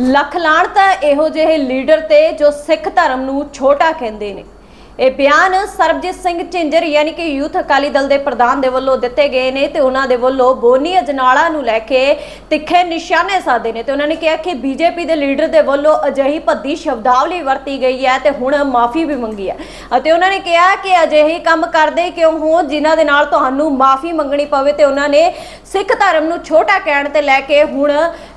ਲੱਖ ਲਾਹਣਤ ਇਹੋ ਜਿਹੇ ਲੀਡਰ ਤੇ ਜੋ ਸਿੱਖ ਧਰਮ ਨੂੰ ਛੋਟਾ ਕਹਿੰਦੇ ਨੇ। ਇਹ ਬਿਆਨ ਸਰਬਜੀਤ ਸਿੰਘ ਝਿੰਜਰ ਯਾਨੀ ਕਿ ਯੂਥ ਅਕਾਲੀ ਦਲ ਦੇ ਪ੍ਰਧਾਨ ਦੇ ਵੱਲੋਂ ਦਿੱਤੇ ਗਏ ਨੇ ਤੇ ਉਹਨਾਂ ਦੇ ਵੱਲੋਂ ਬੋਨੀ ਅਜਨਾਲਾ ਨੂੰ ਲੈ ਕੇ ਤਿੱਖੇ ਨਿਸ਼ਾਨੇ ਸਾਧੇ ਨੇ ਤੇ ਉਹਨਾਂ ਨੇ ਕਿਹਾ ਕਿ ਬੀਜੇਪੀ ਦੇ ਲੀਡਰ ਦੇ ਵੱਲੋਂ ਅਜਿਹੀ ਭੱਦੀ ਸ਼ਬਦਾਵਲੀ ਵਰਤੀ ਗਈ ਹੈ ਤੇ ਹੁਣ ਮਾਫੀ ਵੀ ਮੰਗੀ ਹੈ। ਅਤੇ ਉਹਨਾਂ ਨੇ ਕਿਹਾ ਕਿ ਅਜਿਹੇ ਕੰਮ ਕਰਦੇ ਕਿਉਂ ਹੋ? ਜਿਨ੍ਹਾਂ ਦੇ ਨਾਲ ਤੁਹਾਨੂੰ ਮਾਫੀ ਮੰਗਣੀ ਪਵੇ ਤੇ ਉਹਨਾਂ ਨੇ ਸਿੱਖ ਧਰਮ ਨੂੰ ਛੋਟਾ ਕਹਿਣ ਤੇ ਲੈ ਕੇ ਹੁਣ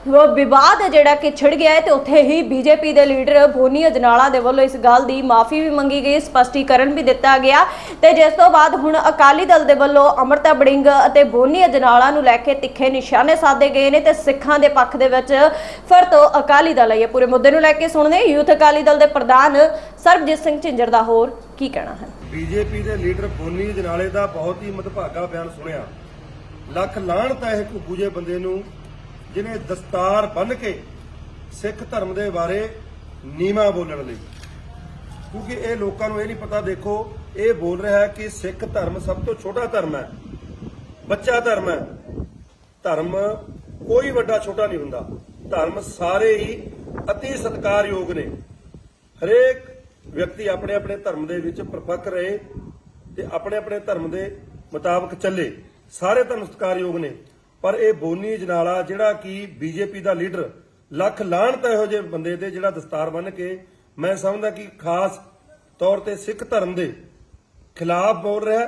ਉਹ ਵਿਵਾਦ ਜਿਹੜਾ ਕਿ ਛਿੜ ਗਿਆ ਹੈ ਤੇ ਉੱਥੇ ਹੀ ਬੀਜੇਪੀ ਦੇ ਲੀਡਰ ਬੋਨੀ ਅਜਨਾਲਾ ਦੇ ਵੱਲੋਂ ਇਸ ਗੱਲ ਦੀ ਮਾਫੀ ਵੀ ਮੰਗੀ ਗਈ, ਸਪਸ਼ਟੀਕਰਨ ਵੀ ਦਿੱਤਾ ਗਿਆ ਤੇ ਜਿਸ ਤੋਂ ਬਾਅਦ ਹੁਣ ਅਕਾਲੀ ਦਲ ਦੇ ਵੱਲੋਂ ਅਮਰਤਾ ਬੜਿੰਗ ਅਤੇ ਬੋਨੀ ਅਜਨਾਲਾ ਨੂੰ ਲੈ ਕੇ ਤਿੱਖੇ ਨਿਸ਼ਾਨੇ ਸਾਧੇ ਗਏ ਨੇ ਤੇ ਸਿੱਖਾਂ ਦੇ ਪੱਖ ਦੇ ਵਿੱਚ ਫਿਰ ਤੋਂ ਅਕਾਲੀ ਦਲ ਆਈ ਹੈ। ਪੂਰੇ ਮੁੱਦੇ ਨੂੰ ਲੈ ਕੇ ਸੁਣਦੇ ਯੂਥ ਅਕਾਲੀ ਦਲ ਦੇ ਪ੍ਰਧਾਨ ਸਰਬਜੀਤ ਸਿੰਘ ਝਿੰਜਰ ਦਾ ਹੋਰ ਕੀ ਕਹਿਣਾ ਹੈ? ਬੀਜੇਪੀ ਦੇ ਲੀਡਰ ਬੋਨੀ ਜਨਾਲੇ ਦਾ ਬਹੁਤ ਹੀ ਮਦਭਾਗਾ ਬਿਆਨ ਸੁਣਿਆ। ਲੱਖ ਲਾਹਣਤ ਹੈ ਇੱਕ ਬੂਝੇ ਬੰਦੇ ਨੂੰ ਜਿਹਨੇ ਦਸਤਾਰ ਬੰਨ ਕੇ ਸਿੱਖ ਧਰਮ ਦੇ ਬਾਰੇ ਨੀਵਾ ਬੋਲਣ ਲਈ। ਕਿਉਂਕਿ ਇਹ ਲੋਕਾਂ ਨੂੰ ਇਹ ਨਹੀਂ ਪਤਾ, ਦੇਖੋ, ਇਹ ਬੋਲ ਰਿਹਾ ਹੈ ਕਿ ਸਿੱਖ ਧਰਮ ਸਭ ਤੋਂ ਛੋਟਾ ਧਰਮ ਹੈ, ਬੱਚਾ ਧਰਮ ਹੈ। ਧਰਮ ਕੋਈ ਵੱਡਾ ਛੋਟਾ ਨਹੀਂ ਹੁੰਦਾ। ਧਰਮ ਸਾਰੇ ਹੀ ਅਤੀ ਸਤਿਕਾਰਯੋਗ ਨੇ। ਹਰੇਕ ਵਿਅਕਤੀ ਆਪਣੇ ਆਪਣੇ ਧਰਮ ਦੇ ਵਿੱਚ ਪਰਪੱਕ ਰਹੇ ਤੇ ਆਪਣੇ ਆਪਣੇ ਧਰਮ ਦੇ ਮੁਤਾਬਕ ਚੱਲੇ। ਸਾਰੇ ਧਰਮ ਸਤਿਕਾਰਯੋਗ ਨੇ। ਪਰ ਇਹ ਬੋਨੀ ਜਨਾਲਾ ਜਿਹੜਾ ਕਿ ਬੀਜੇਪੀ ਦਾ ਲੀਡਰ, ਲੱਖ ਲਾਹਣਤ ਇਹੋ ਜਿਹੇ ਬੰਦੇ ਤੇ ਜਿਹੜਾ ਦਸਤਾਰ ਬੰਨ ਕੇ ਮੈਂ ਸਮਝਦਾ ਕਿ ਖਾਸ ਤੌਰ ਤੇ ਸਿੱਖ ਧਰਮ ਦੇ ਖਿਲਾਫ ਬੋਲ ਰਿਹਾ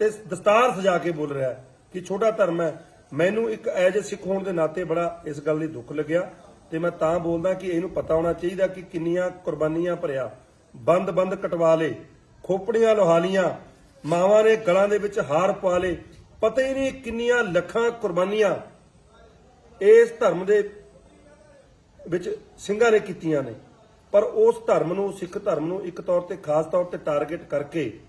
ਤੇ ਦਸਤਾਰ ਸਜਾ ਕੇ ਬੋਲ ਰਿਹਾ ਕਿ ਛੋਟਾ ਧਰਮ ਹੈ। ਮੈਨੂੰ ਇੱਕ ਐਜ ਸਿੱਖ ਹੋਣ ਦੇ ਨਾਤੇ ਬੜਾ ਇਸ ਗੱਲ ਲਈ ਦੁੱਖ ਲੱਗਿਆ ਤੇ ਮੈਂ ਤਾਂ ਬੋਲਦਾ ਕਿ ਇਹਨੂੰ ਪਤਾ ਹੋਣਾ ਚਾਹੀਦਾ ਕਿ ਕਿੰਨੀਆਂ ਕੁਰਬਾਨੀਆਂ ਭਰਿਆ। ਬੰਦ-ਬੰਦ ਕਟਵਾ ਲੇ ਖੋਪੜੀਆਂ ਲੋਹਾਲੀਆਂ ਮਾਵਾਂ ਨੇ ਗਲਾਂ ਦੇ ਵਿੱਚ ਹਾਰ ਪਵਾ ਲੇ ਪਤਾ ਹੀ ਨਹੀਂ ਕਿੰਨੀਆਂ ਲੱਖਾਂ ਕੁਰਬਾਨੀਆਂ ਇਸ ਧਰਮ ਦੇ ਵਿੱਚ ਸਿੰਘਾਂ ਨੇ ਕੀਤੀਆਂ ਨੇ। ਪਰ ਉਸ ਧਰਮ ਨੂੰ, ਸਿੱਖ ਧਰਮ ਨੂੰ ਇੱਕ ਤੌਰ ਤੇ, ਖਾਸ ਤੌਰ ਤੇ ਟਾਰਗੇਟ ਕਰਕੇ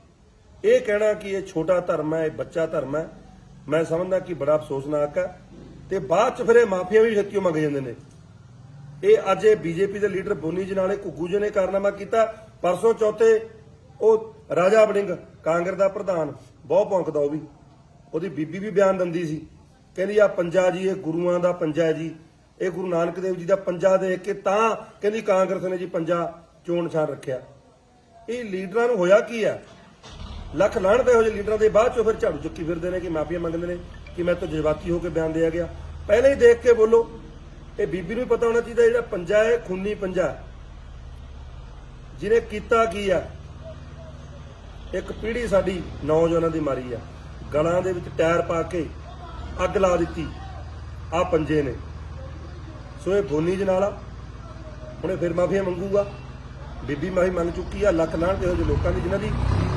ਇਹ ਕਹਿਣਾ ਕਿ ਇਹ ਛੋਟਾ ਧਰਮ ਹੈ, ਇਹ ਬੱਚਾ ਧਰਮ ਹੈ, ਮੈਂ ਸਮਝਦਾ ਕਿ ਬੜਾ ਅਫਸੋਸਨਾਕ ਹੈ। ਤੇ ਬਾਅਦ ਚ ਫਿਰ ਇਹ ਮਾਫੀਆਂ ਵੀ ਛੇਤੀ ਮੰਗ ਜਾਂਦੇ ਨੇ। ਇਹ ਅੱਜ ਇਹ ਬੀਜੇਪੀ ਦੇ ਲੀਡਰ ਬੋਨੀ ਜੀ ਘੁੱਗੂ ਜੀ ਨੇ ਕਾਰਨਾਮਾ ਕੀਤਾ। ਪਰਸੋਂ ਚੌਥੇ ਉਹ ਰਾਜਾ ਵੜਿੰਗ, ਕਾਂਗਰਸ ਦਾ ਪ੍ਰਧਾਨ ਬਹੁਤ ਭੌਂਕਦਾ ਉਹ ਵੀ। ਉਹਦੀ ਬੀਬੀ ਵੀ ਬਿਆਨ ਦਿੰਦੀ ਸੀ। ਕਹਿੰਦੀ ਆ ਪੰਜਾ ਜੀ, ਇਹ ਗੁਰੂਆਂ ਦਾ ਪੰਜਾ ਹੈ ਜੀ। ਇਹ ਗੁਰੂ ਨਾਨਕ ਦੇਵ ਜੀ ਦਾ ਪੰਜਾ ਦੇਖ ਕੇ ਤਾਂ ਕਹਿੰਦੀ ਕਾਂਗਰਸ ਨੇ ਜੀ ਪੰਜਾ ਚੋਣ ਨਿਸ਼ਾਨ ਰੱਖਿਆ। ਇਹ ਲੀਡਰਾਂ ਨੂੰ ਹੋਇਆ ਕੀ ਆ? ਲੱਖ ਲਾਹਣਤ ਇਹੋ ਜਿਹੇ ਲੀਡਰਾਂ ਦੇ ਬਾਅਦ ਚੋਂ ਫਿਰ ਝਾੜੂ ਚੁੱਕੀ ਫਿਰਦੇ ਨੇ ਕਿ ਮਾਫੀਆ ਮੰਗਦੇ ਨੇ ਕਿ ਮੈਂ ਤਾਂ ਜਜ਼ਬਾਤੀ ਹੋ ਕੇ ਬਿਆਨ ਦਿਆ ਗਿਆ। ਪਹਿਲਾਂ ਹੀ ਦੇਖ ਕੇ ਬੋਲੋ, ਇਹ ਬੀਬੀ ਨੂੰ ਪਤਾ ਹੋਣਾ ਚਾਹੀਦਾ ਜਿਹੜਾ ਪੰਜਾ ਹੈ, ਖੂਨੀ ਪੰਜਾ। ਜਿਹਨੇ ਕੀਤਾ ਕੀ ਆ? ਇੱਕ ਪੀੜ੍ਹੀ ਸਾਡੀ ਨੌਜਵਾਨਾਂ ਦੀ ਮਾਰੀ ਆ। ਗਲਾਂ ਦੇ ਵਿੱਚ ਟਾਇਰ ਪਾ ਕੇ ਅੱਗ ਲਾ ਦਿੱਤੀ। ਆ ਪੰਜੇ ਨੇ। ਸੋ ਇਹ ਬੋਨੀ ਜਨਾਲਾ ਹੁਣੇ ਫਿਰ ਮਾਫੀਆ ਮੰਗੂਗਾ। ਬੀਬੀ ਮਾਫੀ ਮੰਗ ਚੁੱਕੀ ਆ, ਲੱਖ ਲਾਹਣ ਤੇ ਇਹੋ ਜਿਹੇ ਲੋਕਾਂ ਦੀ ਜਿਨ੍ਹਾਂ ਦੀ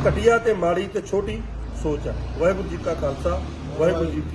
ਘਟੀਆ ਤੇ ਮਾੜੀ ਤੇ ਛੋਟੀ ਸੋਚ ਆ। ਵਾਹਿਗੁਰੂ ਜੀ ਕਾ ਖਾਲਸਾ, ਵਾਹਿਗੁਰੂ ਜੀ ਕੀ